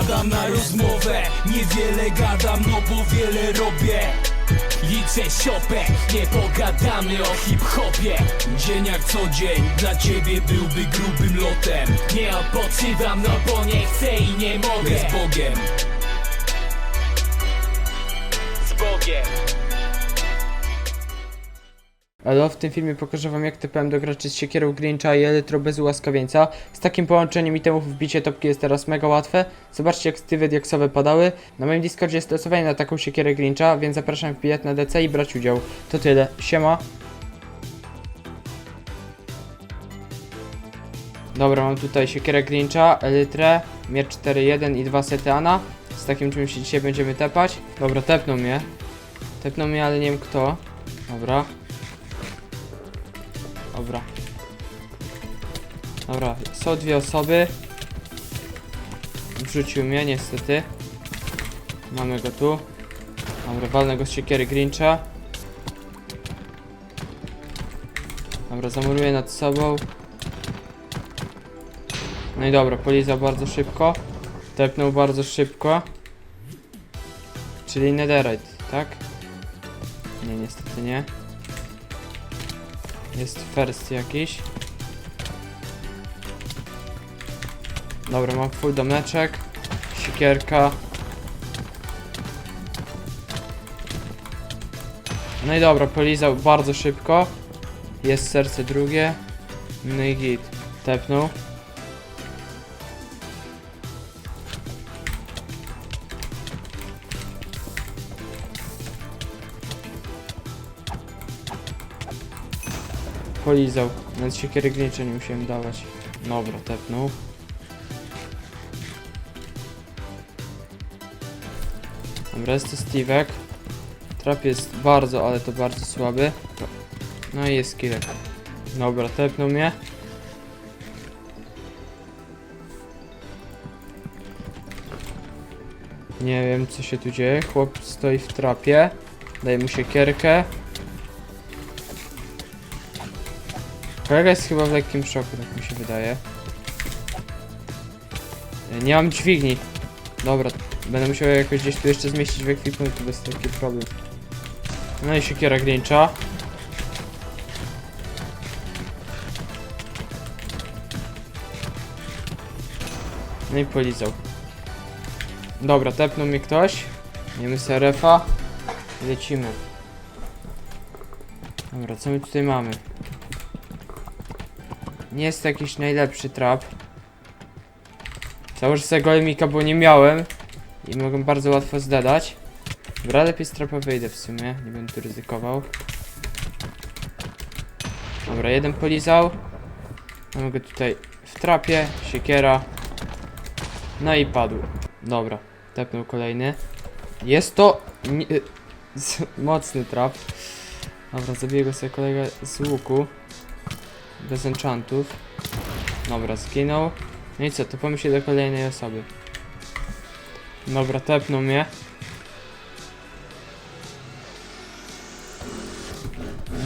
wpadam na rozmowę Niewiele gadam, no bo wiele robię. Liczę siopę, nie pogadamy o hip-hopie. Dzień jak co dzień, dla ciebie byłby grubym lotem. Nie odpoczywam, no bo nie chcę i nie mogę. Z Bogiem. Z Bogiem Elo, w tym filmie pokażę wam jak typem do z siekierą Grincha i Elytro bez ułaskawieńca. Z takim połączeniem itemów wbicie topki jest teraz mega łatwe. Zobaczcie jak stywy diaksowe padały. Na moim Discordzie jest losowanie na taką siekierę Grincha, więc zapraszam wbijać na DC i brać udział. To tyle, siema. Dobra, mam tutaj siekierę Grincha, Elytrę, mier 4.1 i dwa sety Ana. Z takim czymś dzisiaj będziemy tepać. Dobra, tepnął mnie. Tepnął mnie, ale nie wiem kto. Dobra. Dobra, są dwie osoby. Wrzucił mnie niestety. Mamy go tu. Dobra, walnę go z siekiery Grincha. Dobra, zamuruję nad sobą. No i dobra, polizał bardzo szybko. Tepnął bardzo szybko. Czyli netherite, tak? Nie, niestety nie. Jest first jakiś. Dobra, mam full domeczek. Sikierka. No i dobra, polizał bardzo szybko. Jest serce drugie. No i git. Tepnął. Polizał. Nawet siekiery gnicze nie musiałem dawać. Dobra, tepnął. Dobra, jest to Steve'ek. Trap jest bardzo, ale to bardzo słaby. No i jest killek. Dobra, tepnął mnie. Nie wiem co się tu dzieje. Chłop stoi w trapie. Daje mu siekierkę. Kolega jest chyba w lekkim szoku, tak mi się wydaje. Nie mam dźwigni. Dobra, będę musiał jakoś gdzieś tu jeszcze zmieścić w ekwipunku, bez taki problem. No i siekiera Grincha. No i polizał. Dobra, tepnął mnie ktoś. Miejmy sobie refa. Lecimy. Dobra, co my tutaj mamy? Nie jest to jakiś najlepszy trap. Założę sobie golemika, bo nie miałem. I mogę bardzo łatwo zdadać. Dobra, lepiej z trapa wyjdę w sumie. Nie będę tu ryzykował. Dobra, jeden polizał. Mamy go tutaj w trapie. Siekiera. No i padł. Dobra, tepnął kolejny. Jest to... Nie, z, mocny trap. Dobra, zabiję go sobie kolega z łuku. Bez enchantów. Dobra, zginął. No i co, to pomyśl do kolejnej osoby. Dobra, tepnął mnie.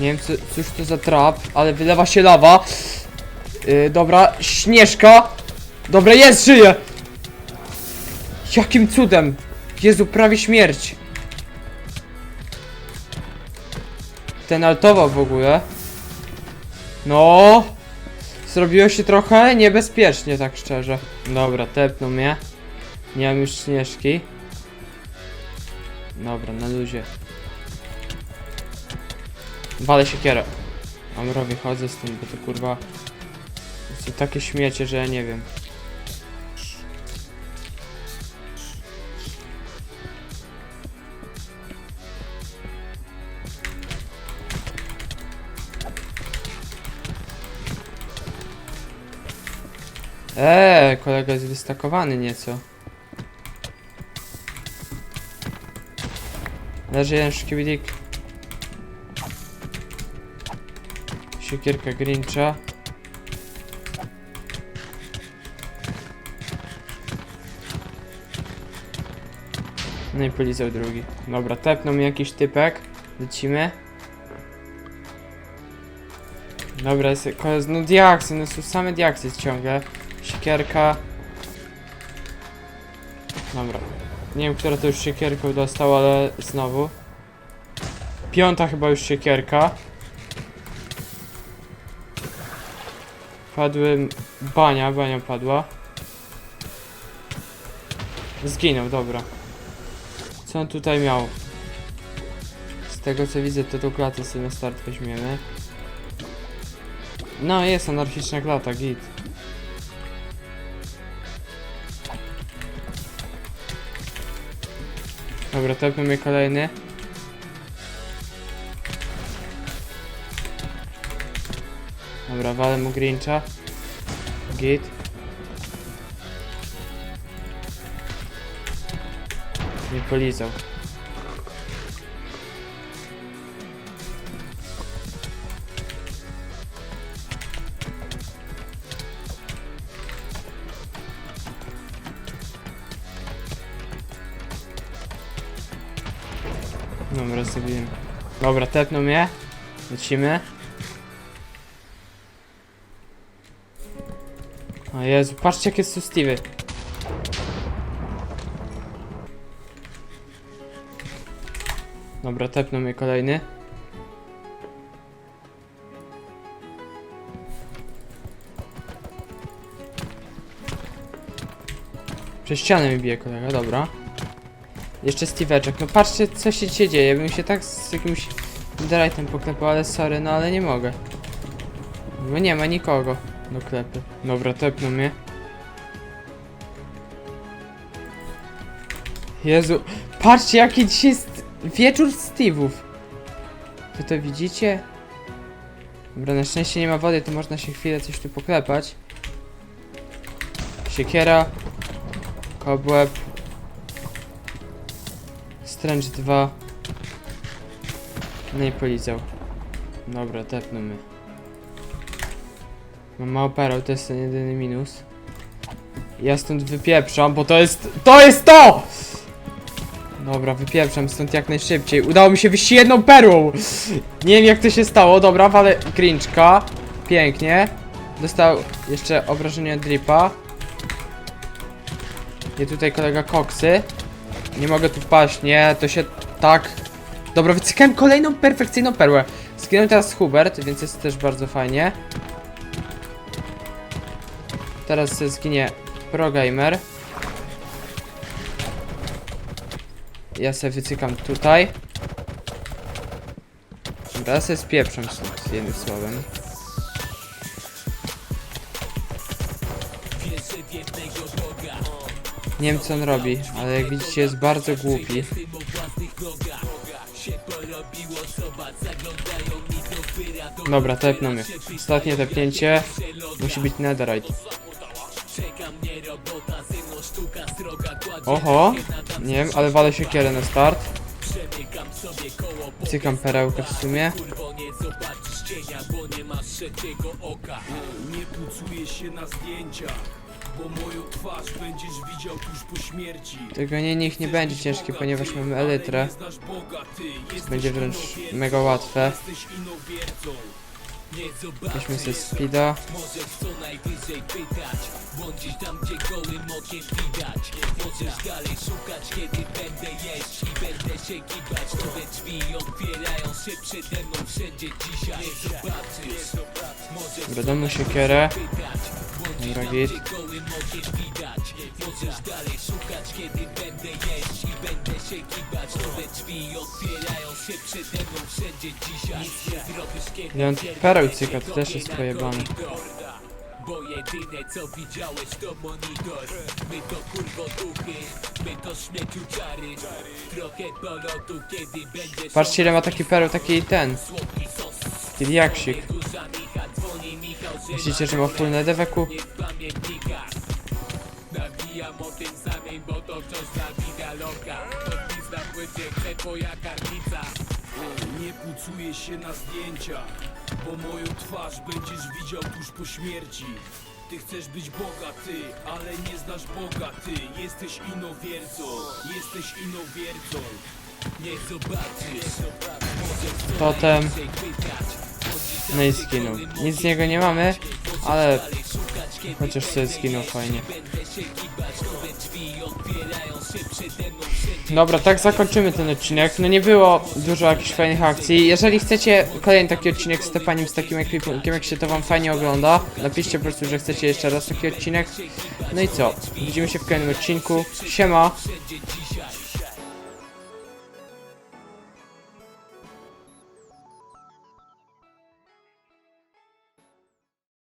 Nie wiem, co, cóż to za trap, ale wylewa się lawa. Yy, dobra, śnieżka. Dobra, jest, żyje! Jakim cudem? Jezu, prawie śmierć. Ten altował w ogóle. No, zrobiło się trochę niebezpiecznie, tak szczerze. Dobra, tepnął mnie. Nie mam już śnieżki. Dobra, na luzie. Walę siekierę. Amrowie chodzę z tym, bo to kurwa... To takie śmiecie, że ja nie wiem. Eee, kolega jest wystakowany nieco. Leży jeden szkibidik. Siekierka Grincha. No i polizał drugi. Dobra, tepnął mi jakiś typek. Lecimy. Dobra, jest, no diaksy, no są same diaksy ciągle. Siekierka. Dobra. Nie wiem, która to już siekierką dostał, ale znowu. Piąta chyba już siekierka. Padły... Bania, bania padła. Zginął, dobra. Co on tutaj miał? Z tego co widzę, to tą klatę sobie na start weźmiemy. No, jest anarchiczna klata, git. Dobra, tepnę mnie kolejny. Dobra, walę mu Grincha. Git. Nie polizał. Dobra, zrobiłem. Dobra, tepnął mnie. Lecimy. O Jezu, patrzcie jakie są Stevie. Dobra, tepnął mnie kolejny. Przez ścianę mi bije kolega, dobra. Jeszcze Steve'eczek, no patrzcie co się dzisiaj dzieje, bym się tak z jakimś Drightem poklepał, ale sorry, no ale nie mogę. Bo nie ma nikogo do klepy. Dobra, tepnął mnie. Jezu, patrzcie jaki dzisiaj jest wieczór Steve'ów. Wy to widzicie? Dobra, na szczęście nie ma wody, to można się chwilę coś tu poklepać. Siekiera. Kobłeb. Strange 2. No i polizał. Dobra, tepnął mnie. Mam mało to jest ten jedyny minus. Ja stąd wypieprzam, bo to jest... TO JEST TO! Dobra, wypieprzam stąd jak najszybciej. Udało mi się wyjść jedną perłą! Nie wiem jak to się stało, dobra, ale Grinczka. Pięknie. Dostał jeszcze obrażenie od Dripa. I tutaj kolega Koksy. Nie mogę tu wpaść, nie, to się tak... Dobra, wycykałem kolejną perfekcyjną perłę. Zginął teraz Hubert, więc jest też bardzo fajnie. Teraz zginie ProGamer. Ja se wycykam tutaj. Dobra, ja se spieprzam jednym słowem. Nie wiem co on robi, ale jak widzicie jest bardzo głupi. Dobra, tepnął mnie. Ostatnie tepnięcie. Musi być netherite. Oho, nie wiem, ale walę siekierę na start. Cykam perełkę w sumie. Nie pucuję się na zdjęciach, bo moją twarz będziesz widział tuż po śmierci. Tego nie, niech nie będzie ciężkie, ponieważ mamy elytrę. Będzie wręcz mega łatwe. Weźmy sobie speeda. możesz co najwyżej pytać Błądzisz tam, gdzie gołym okiem widać Możesz dalej szukać, kiedy będę jeść I będę się kiwać Nowe drzwi otwierają się przede mną wszędzie dzisiaj Nie zobaczysz, możesz siekierę. pytać Dobra, tam, git. mam pereł cyka, to też jest pojebane. bo jedyne co widziałeś to monitor My to kurwo duchy, my to śmieciu czary Trochę polotu kiedy będziesz Patrzcie ile ma taki pereł, taki ten. Taki jaksik. Myślicie, że ma full nedeweku? nie w pamiętnikach Nabijam o tym samym, bo to wciąż dla widaloka Podpis na płycie, chce twoja kartica Nie pucuję się na zdjęciach Bo moją twarz będziesz widział tuż po śmierci ty chcesz być bogaty, ale nie znasz Boga ty Jesteś inowiercą, jesteś inowiercą Nie zobaczysz, możesz Totem. No i skinął. Nic z niego nie mamy, ale chociaż sobie skinął fajnie. Dobra, tak zakończymy ten odcinek. No nie było dużo jakichś fajnych akcji. Jeżeli chcecie kolejny taki odcinek z tepaniem z takim ekwipunkiem, jak się to wam fajnie ogląda, napiszcie po prostu, że chcecie jeszcze raz taki odcinek. No i co? Widzimy się w kolejnym odcinku. Siema!